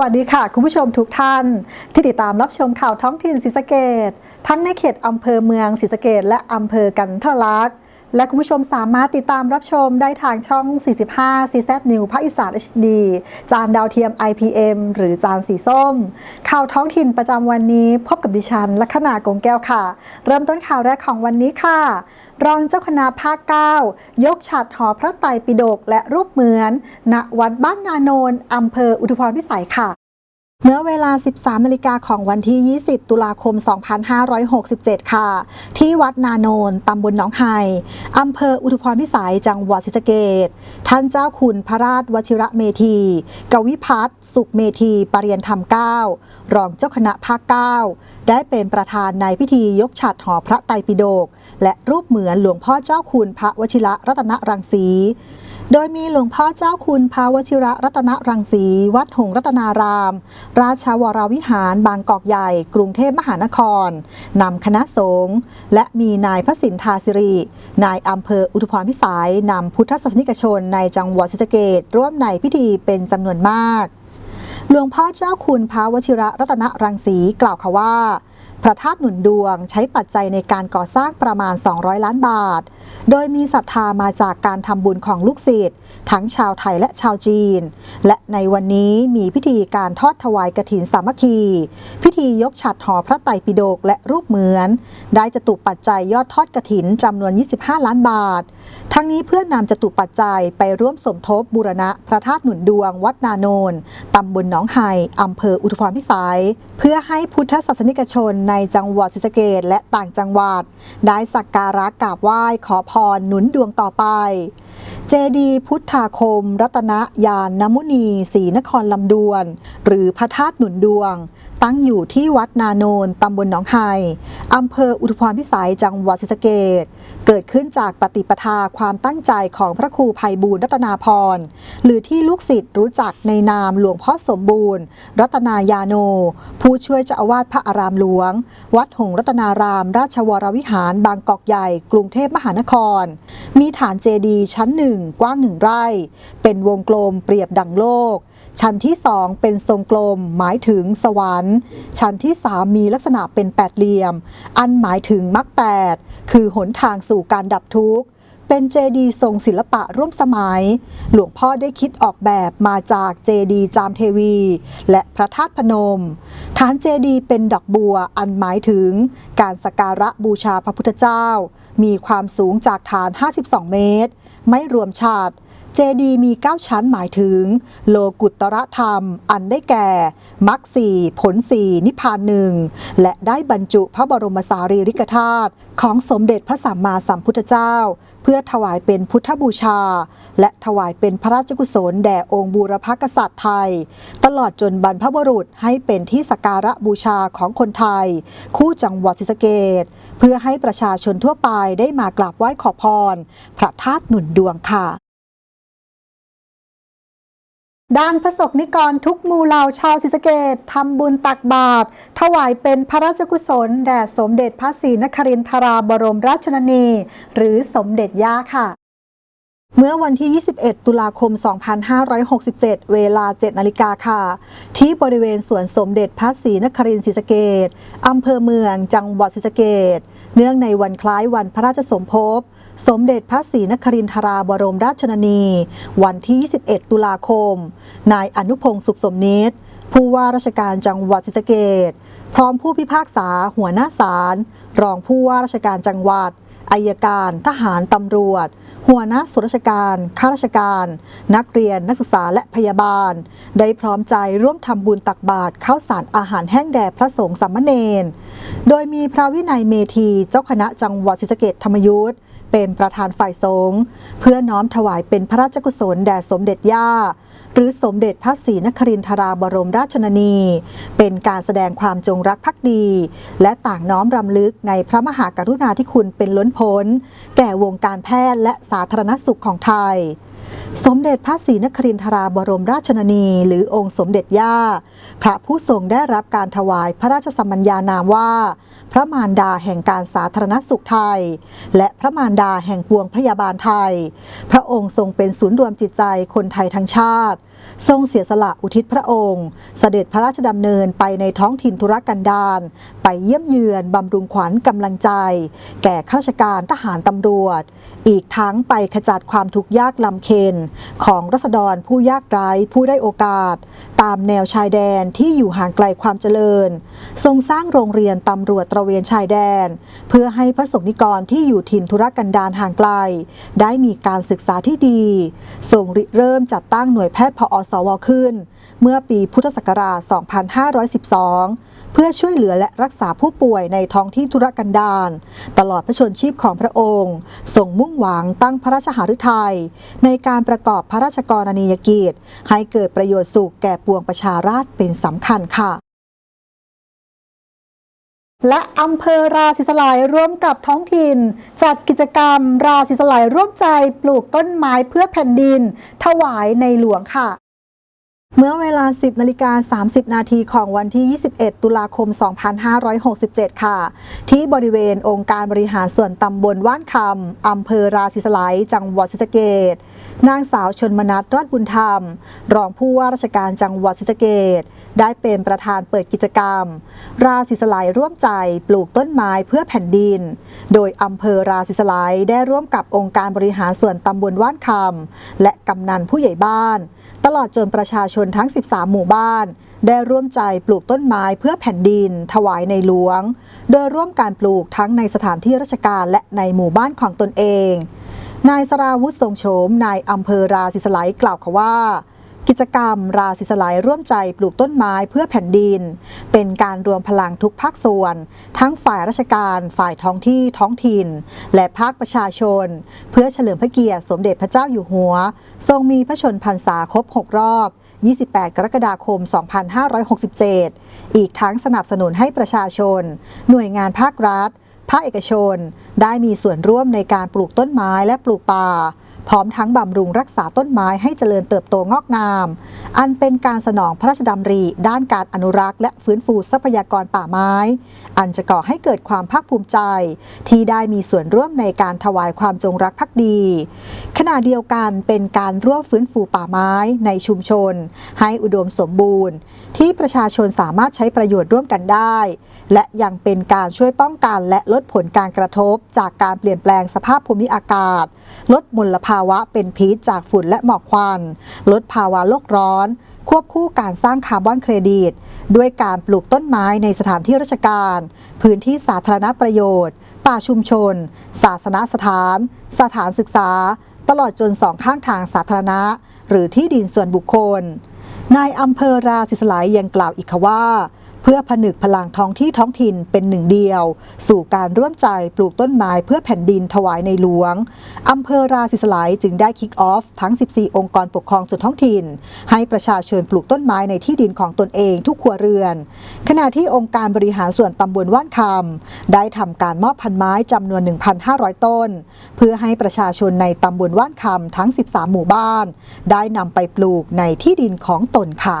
วัสดีค่ะ คุณผู้ชมทุกท่าน ที่ติดตามรับชมข่าวท้องถิ่นศรีสะเกดทั้งในเขตอำเภอเมืองศรีสะเกดและอำเภอกันทะลักษณ์และคุณผู้ชมสามารถติดตามรับชมได้ทางช่อง 45 CZ New ภาคอีสาน HD จานดาวเทียม IPM หรือจานสีส้ม ข่าวท้องถิ่นประจำวันนี้พบกับดิฉันลัคนากงแก้วค่ะ เริ่มต้นข่าวแรกของวันนี้ค่ะ รองเจ้าคณะภาค 9 ยกฉัดหอพระไตรปิฎกและรูปเหมือน ณ วัดบ้านนาโนนอำเภออุทุพรพิสัยค่ะ เมื่อเวลา 13นาฬิกาของวันที่ 20 ตุลาคม 2567 ค่ะ ที่วัดนาโนน ตำบลหนองไฮอำเภออุทุพรพิสัย จังหวัดศรีสะเกษท่านเจ้าคุณพระราชวชิระเมธี กวิพัฒน์สุขเมธีปรริยนธรรม 9 รองเจ้าคณะภาค 9 ได้เป็นประธานในพิธียกฉัดหอพระไตรปิฎกและรูปเหมือนหลวงพ่อเจ้าคุณพระวชิระรัตนรังสี โดยมีหลวงพ่อเจ้าคุณพระวชิระรัตนรังสี วัดหงรัตนาราม ราชวรวิหาร บางกอกใหญ่ กรุงเทพมหานครนำคณะสงฆ์และมีนายพระสินทาสิริ นายอำเภออุทุพรพิสัยนำพุทธศาสนิกชนในจังหวัดศรีสะเกษร่วมในพิธีเป็นจำนวนมาก หลวงพ่อเจ้าคุณพระวชิระรัตนรังสีกล่าวค่ะว่าพระธาตุหนุนดวงใช้ปัจจัยในการก่อสร้างประมาณ 200 ล้านบาท โดยมีศรัทธามาจากการทำบุญของลูกศิษย์ทั้งชาวไทยและชาวจีน และในวันนี้มีพิธีการทอดถวายกฐินสามัคคี พิธียกฉัดหอพระไตรปิฎกและรูปเหมือน ได้จตุปัจจัยยอดทอดกฐินจำนวน 25 ล้านบาท ทั้งนี้เพื่อนำจตุปัจจัยไปร่วมสมทบบูรณะพระธาตุหนุนดวง วัดนาโนนตำบลหนองไฮอำเภออุทุพรพิสัย เพื่อให้พุทธศาสนิกชนในจังหวัดศรีสะเกษและต่างจังหวัด ได้สักการะกราบไหว้ขอพรหนุนดวงต่อไป เจดีพุทธาคม รัตนยานนมุนีศรีนครลำดวน หรือพระธาตุหนุนดวง ตั้งอยู่ที่วัดนาโนนตำบลหนองไฮอำเภออุทุพรพิสัยจังหวัดศรีสะเกษเกิดขึ้นจากปฏิปทาความตั้งใจของพระครูภัยบูรณ์รัตนาพรหรือที่ลูกศิษย์รู้จักในนามหลวงพ่อสมบูรณ์ รัตนายาโน ผู้ช่วยเจ้าอาวาสพระอารามหลวง วัดหงรัตนาราม ราชวรวิหาร บางกอกใหญ่ กรุงเทพมหานคร มีฐานเจดีย์ชั้นหนึ่งกว้างหนึ่งไร่ เป็นวงกลมเปรียบดังโลก ชั้นที่สองเป็นทรงกลมหมายถึงสวรรค์ชั้นที่สามีลักษณะเป็นแปดเหลี่ยม อันหมายถึงมรรคแปดคือหนทางสู่การดับทุกข์เป็นเจดีย์ทรงศิลปะร่วมสมัย หลวงพ่อได้คิดออกแบบมาจากเจดีย์จามเทวี และพระธาตุพนม ฐานเจดีย์เป็นดอกบัวอันหมายถึง การสกการะบูชาพระพุทธเจ้า มีความสูงจากฐาน 52 เมตร ไม่รวมฉาด เจดีมี 9 ชั้นหมายถึง โลกุตระธรรม อันได้แก่มรรคสี่ผลสี่นิพพานหนึ่งและได้บรรจุพระบรมสารีริกธาตุของสมเด็จพระสัมมาสัมพุทธเจ้า เพื่อถวายเป็นพุทธบูชา และถวายเป็นพระราชกุศลแด่องค์บูรพกษัตริย์ไทย ตลอดจนบรรพบุรุษให้เป็นที่สักการะบูชาของคนไทย คู่จังหวัดศรีสะเกษเพื่อให้ประชาชนทั่วไปได้มากราบไหว้ขอพร พระธาตุหนุนดวงค่ะ ด้านพระสงฆ์นิกรทุกมูเหล่าชาวศรีสะเกดทำบุญตักบาตรถวายเป็นพระราชกุศล แด่สมเด็จพระศรีนครินทราบรมราชชนนี หรือสมเด็จย่าค่ะเมื่อวันที่ 21 ตุลาคม 2567 เวลา 7 นาฬิกาค่ะ ที่บริเวณสวนสมเด็จพระศรีนครินทร์ศรีสะเกดอำเภอเมือง จังหวัดศรีสะเกด เนื่องในวันคล้ายวันพระราชสมภพ สมเด็จพระศรีนครินทราบรมราชชนนี วันที่ 21 ตุลาคม นายอนุพงศ์สุขสมนิตผู้ว่าราชการจังหวัดศรีสะเกดพร้อมผู้พิพากษาหัวหน้าศาลรองผู้ว่าราชการจังหวัดอายการ ทหารตำรวจ หัวหน้าส่วนราชการ ข้าราชการ นักเรียน นักศึกษาและพยาบาล ได้พร้อมใจร่วมทำบุญตักบาตรข้าวสารอาหารแห้งแด่พระสงฆ์สามเณร โดยมีพระวินัยเมธีเจ้าคณะจังหวัดศรีสะเกดธรรมยุทธ เป็นประธานฝ่ายสงฆ์เพื่อน้อมถวายเป็นพระราชกุศลแด่สมเด็จย่า หรือสมเด็จพระศรีนครินทราบรมราชชนนี เป็นการแสดงความจงรักภักดี และต่างน้อมรำลึกในพระมหากรุณาธิคุณเป็นล้นพ้น แก่วงการแพทย์และสาธารณสุขของไทย สมเด็จพระศรีนครินทราบรมราชชนนี หรือองค์สมเด็จย่า พระผู้ทรงได้รับการถวายพระราชสมัญญานามว่า พระมารดาแห่งการสาธารณสุขไทย และพระมารดาแห่งปวงพยาบาลไทย พระองค์ทรงเป็นศูนย์รวมจิตใจคนไทยทั้งชาติ ทรงเสียสละอุทิศพระองค์ เสด็จพระราชดำเนินไปในท้องถิ่นธุรกันดารไปเยี่ยมเยือนบำรุงขวัญกำลังใจ แก่ข้าราชการทหารตำรวจ อีกทั้งไปขจัดความทุกข์ยากลำเค็นของรัษฎรผู้ยากไร้ผู้ได้โอกาส ตามแนวชายแดนที่อยู่ห่างไกลความเจริญ ทรงสร้างโรงเรียนตำรวจตระเวนชายแดน เพื่อให้พระสงฆ์นิกรที่อยู่ถิ่นธุรกันดารห่างไกล ได้มีการศึกษาที่ดี ทรงริเริ่มจัดตั้งหน่วยแพทย์พอสวขึ้น เมื่อปีพุทธศักราช 2512 เพื่อช่วยเหลือและรักษาผู้ป่วยในท้องที่ธุรกันดารตลอดพระชนชีพของพระองค์ทรงมุ่งหวังตั้งพระราชหฤทัยในการประกอบพระราชกรณียกิจให้เกิดประโยชน์สุขแก่ปวงประชาราษฎรเป็นสำคัญค่ะและอำเภอราศีสลายร่วมกับท้องถิ่น จัดกิจกรรมราศีสลายร่วมใจปลูกต้นไม้เพื่อแผ่นดิน ถวายในหลวงค่ะ เมื่อเวลา 10นาฬิกา30 นาทีของวันที่ 21 ตุลาคม 2567 ค่ะ ที่บริเวณองค์การบริหารส่วนตำบลว่านคำอำเภอราศีสไลยจังหวัดศรีสะเกษ นางสาวชนมนัทรอดบุญธรรม รองผู้ว่าราชการจังหวัดศรีสะเกษได้เป็นประธานเปิดกิจกรรม ราศีสไลยร่วมใจปลูกต้นไม้เพื่อแผ่นดิน โดยอำเภอราศีสไลยได้ร่วมกับองค์การบริหารส่วนตำบลว่านคำและกำนันผู้ใหญ่บ้าน ตลอดจนประชาชนทั้ง 13 หมู่บ้านได้ร่วมใจปลูกต้นไม้เพื่อแผ่นดิน ถวายในหลวง โดยร่วมการปลูกทั้งในสถานที่ราชการและในหมู่บ้านของตนเอง นายสราวุฒิทรงโฉมนายอำเภอราศิสไลกล่าวค่ะว่ากิจกรรมราศิสไลยร่วมใจปลูกต้นไม้เพื่อแผ่นดิน เป็นการรวมพลังทุกภาคส่วน ทั้งฝ่ายราชการ ฝ่ายท้องที่ท้องถิ่น และภาคประชาชน เพื่อเฉลิมพระเกียรติสมเด็จพระเจ้าอยู่หัว ทรงมีพระชนพรรษาครบ 6 รอบ 28 กรกฎาคม 2567 อีกทั้งสนับสนุนให้ประชาชน หน่วยงานภาครัฐ ภาคเอกชน ได้มีส่วนร่วมในการปลูกต้นไม้และปลูกป่า พร้อมทั้งบำรุงรักษาต้นไม้ให้เจริญเติบโตงอกงาม อันเป็นการสนองพระราชดำริ ด้านการอนุรักษ์และฟื้นฟูทรัพยากรป่าไม้ อันจะก่อให้เกิดความภาคภูมิใจ ที่ได้มีส่วนร่วมในการถวายความจงรักภักดี ขณะเดียวกันเป็นการร่วมฟื้นฟูป่าไม้ในชุมชน ให้อุดมสมบูรณ์ ที่ประชาชนสามารถใช้ประโยชน์ร่วมกันได้ และยังเป็นการช่วยป้องกันและลดผลการกระทบ จากการเปลี่ยนแปลงสภาพภูมิอากาศ ลดมลภาวะเป็นพิษจากฝุ่นและหมอกควัน ลดภาวะโลกร้อน ควบคู่การสร้างคาร์บอนเครดิต ด้วยการปลูกต้นไม้ในสถานที่ราชการ พื้นที่สาธารณประโยชน์ ป่าชุมชน ศาสนสถาน สถานศึกษา ตลอดจนสองข้างทางสาธารณะ หรือที่ดินส่วนบุคคล นายอำเภอราศิสไลยยังกล่าวอีกค่ะว่า เพื่อผนึกพลังท้องที่ท้องถิ่นเป็นหนึ่งเดียว สู่การร่วมใจปลูกต้นไม้เพื่อแผ่นดินถวายในหลวง อำเภอราศิสไลยจึงได้คิกออฟทั้ง 14 องค์กรปกครองส่วนท้องถิ่น ให้ประชาชนปลูกต้นไม้ในที่ดินของตนเองทุกครัวเรือน ขณะที่องค์การบริหารส่วนตำบลว่านคำได้ทำการมอบพันไม้จำนวน 1,500 ต้น เพื่อให้ประชาชนในตำบลว่านคำทั้ง 13 หมู่บ้าน ได้นำไปปลูกในที่ดินของตนค่ะ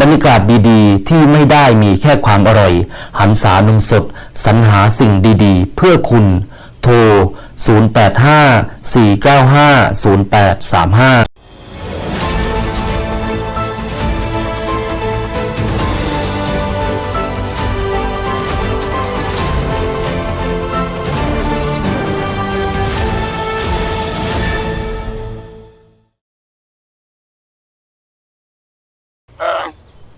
บรรยากาศดีๆ ที่ไม่ได้มีแค่ความอร่อย หันษานมสดสรรหาสิ่งดีๆ เพื่อคุณ โทร 085 495 0835